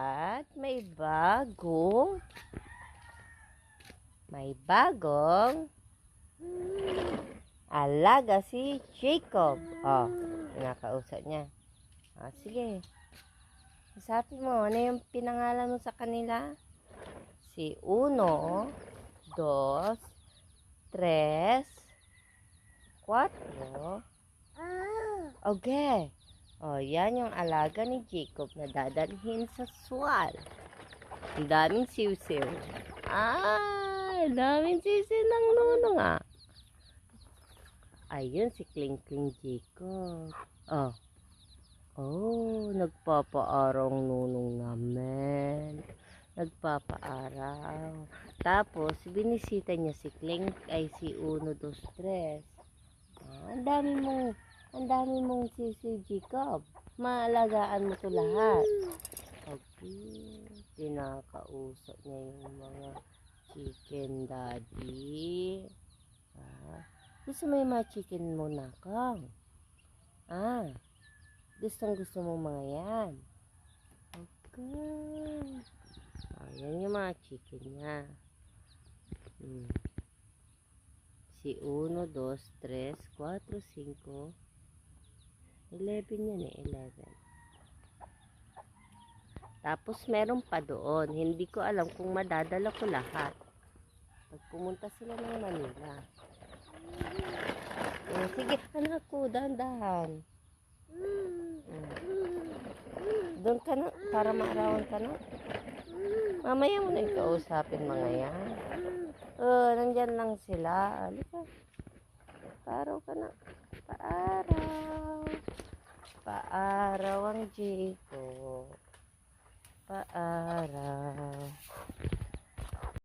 At may bagong may bagong alaga si Jacob. Oh, kinakausap niya. Ah, sige. Sabi mo, ano yung pinangalan mo sa kanila? Si uno, dos, tres, cuatro. Okay. Oh, yan yung alaga ni Jacob na dadalhin sa swal. Ang daming siw-siw. Ah, daming siw-siw ng nunong ah. Ayun si Kling Kling Jacob. Oh. Oh, nagpapaaraw ang nunong namin. Nagpapaaraw. Tapos, binisita niya si Kling ay si Uno, Dos, Tres. Ah, ang dami mong, ang dami mong sisi Jacob. Maalagaan mo to lahat. Okay. Pinakausap niya yung mga chicken daddy. Ah, gusto mo yung mga chicken mo na kang? Ah, gustong gusto mo mga yan. Okay. Ayan yung mga chicken niya. Hmm. Si 1, 2, 3, 4, 5. 11 yan eh, 11. Tapos meron pa doon. Hindi ko alam kung madadala ko lahat. Pag pumunta sila ng Manila. Eh, sige, anak ko, dahan-dahan. Mm. Doon ka na, para maarawan ka na. Mamaya mo na yung kausapin mga yan. Oh, nandyan lang sila. Alika. Paaraw ka na. Paaraw. Paaraw ang Jacob. Paaraw.